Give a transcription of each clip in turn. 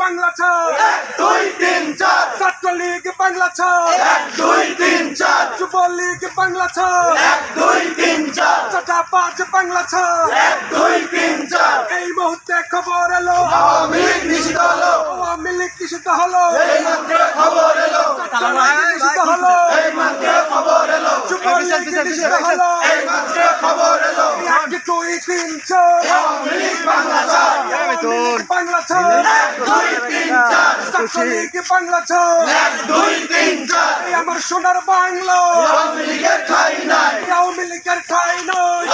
বাংলা ছাড়। এক দুই তিন চার। ছাত্রলীগ বাংলা ছাড়। এক দুই তিন চার। যুবলীগ বাংলা ছাড়। এক দুই তিন চার। চাটাপাট বাংলা ছাড়। এক দুই তিন চার। এই মুহূর্তে খবর এলো। আওয়ামী লীগ নিষিদ্ধ হলো। আওয়ামী লীগ নিষিদ্ধ হলো। এই মাত্র বাংলা আমার সোনার বাংলা আওয়ামী লীগের ঠাই নাই আওয়ামী লীগের ঠাই নয়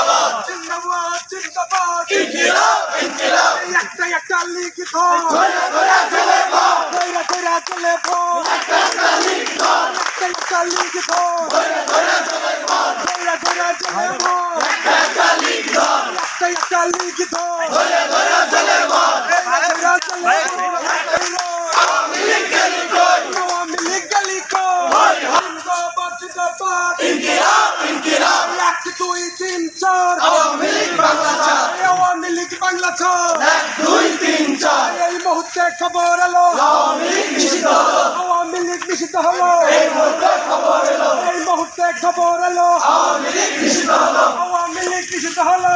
জিন্দাবাদ জিন্দাবাদ ইনকিলাব ইনকিলাব একটা একটা লীগ ধর ধরে ধরে চলে একটা একটা লীগ একটা একটা লীগ ধর ধরে চলে ভোর কইরা চলে ভোর আওয়ামী লীগ গেলি কই আওয়ামী লীগ গেলি কো হয়, হয়। জিন্দাবাদ জিন্দাবাদ ইনকিলাব ইনকিলাব এক দুই তিন চার আওয়ামী লীগ বাংলা চার আওয়ামী লীগ বাংলা ছাড় এক দুই তিন চার এই মুহূর্তে খবর এলো আওয়ামী লীগ নিষিদ্ধ হলো আওয়ামী লীগ নিষিদ্ধ হলো এই মুহূর্তে খবর এলো এই মুহূর্তে খবর এলো আওয়ামী লীগ নিষিদ্ধ হলো আওয়ামী লীগ নিষিদ্ধ হলো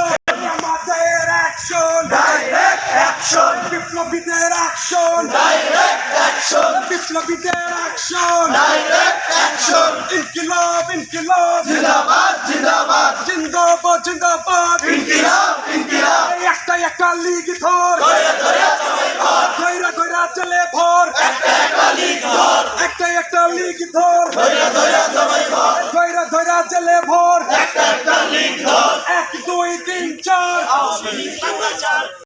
আমাদের অ্যাকশন ডাইরেক্ট অ্যাকশন বিপ্লবীদের অ্যাকশন ডাইরেক্ট অ্যাকশন বিপ্লবীদের অ্যাকশন ডাইরেক্ট অ্যাকশন ইনকিলাব ইনকিলাব জিন্দাবাদ জিন্দাবাদ জিন্দাবাদ জিন্দাবাদ ইনকিলাব ইনকিলাব একটা একটা লীগ ধর। ধরে ধরে চলে ভর। একটা একটা লীগ ধর। একটা একটা লীগ ধর। ধরে চলে ভর। একটা একটা লীগ ধর। এক দুই তিন চার।